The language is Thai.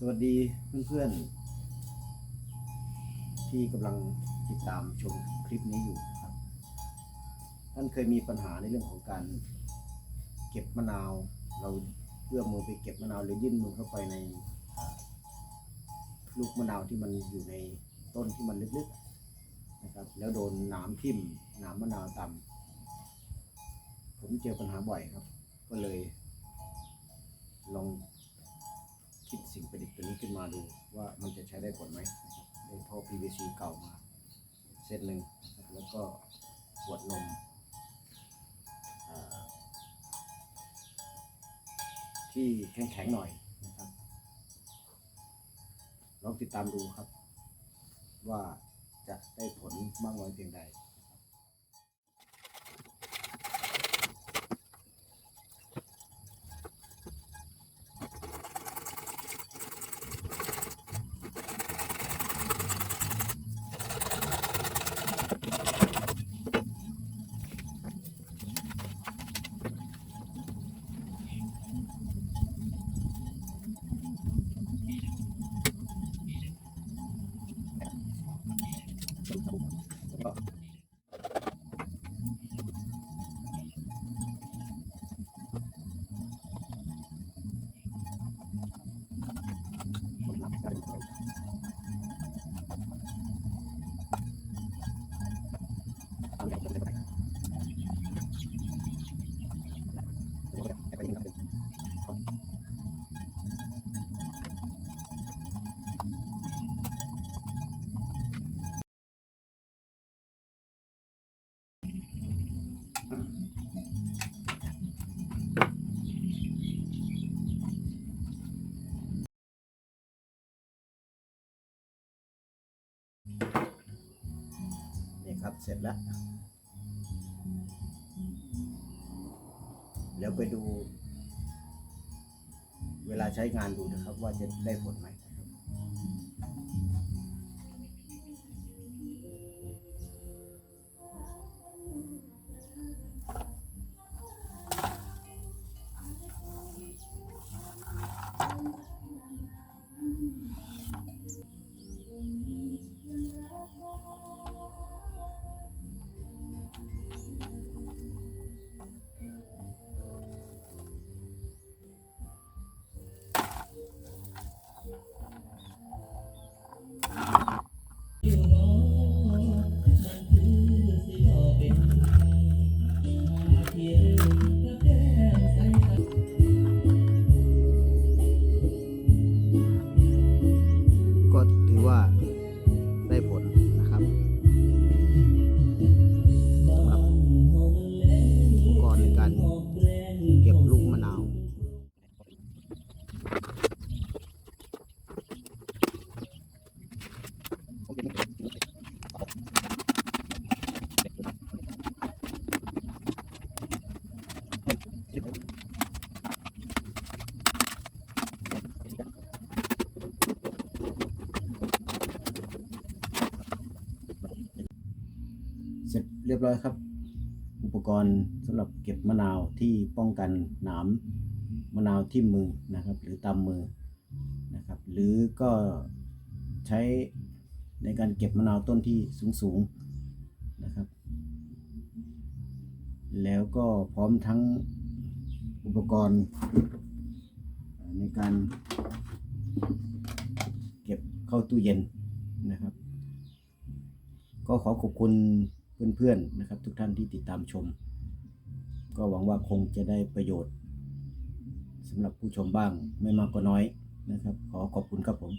สวัสดีเพื่อนๆ ที่กำลังติดตามชมคลิปนี้อยู่นะครับ ท่านเคยมีปัญหาในเรื่องของการเก็บมะนาว เราเอื้อมมือไปเก็บมะนาวหรือยื่นมือเข้าไปในลูกมะนาวที่มันอยู่ในต้นที่มันลึกๆนะครับแล้วโดนนามทิ่มนามมะนาวต่ำผมเจอปัญหาบ่อยครับ ก็เลยลอง คิดสิ่งประดิษฐ์ตัวนี้ขึ้นมาดูว่ามันจะใช้ได้ผลไหมนะครับได้ท่อ PVC เก่ามาเส้นหนึ่งแล้วก็ขวดนมที่แข็งๆหน่อยนะครับลองติดตามดูครับ ว่าจะได้ผลมากน้อยเพียงใด นี่ครับ เสร็จแล้วแล้วไปดู เวลาใช้งานดูนะครับ ว่าจะได้ผลไหม ร็จเรียบร้อยครับ อุปกรณ์สำหรับเก็บมะนาวที่ป้องกันหนามมะนาวที่มือนะครับ หรือตามมือนะครับ หรือก็ใช้ในการเก็บมะนาวต้นที่สูงๆนะครับ แล้วก็พร้อมทั้งอุปกรณ์ในการเก็บเข้าตู้เย็นนะครับ ก็ขอขอบคุณ เพื่อนๆนะครับ ทุกท่านที่ติดตามชม ก็หวังว่าคงจะได้ประโยชน์สำหรับผู้ชมบ้างไม่มากก็น้อยนะครับ ขอขอบคุณครับผม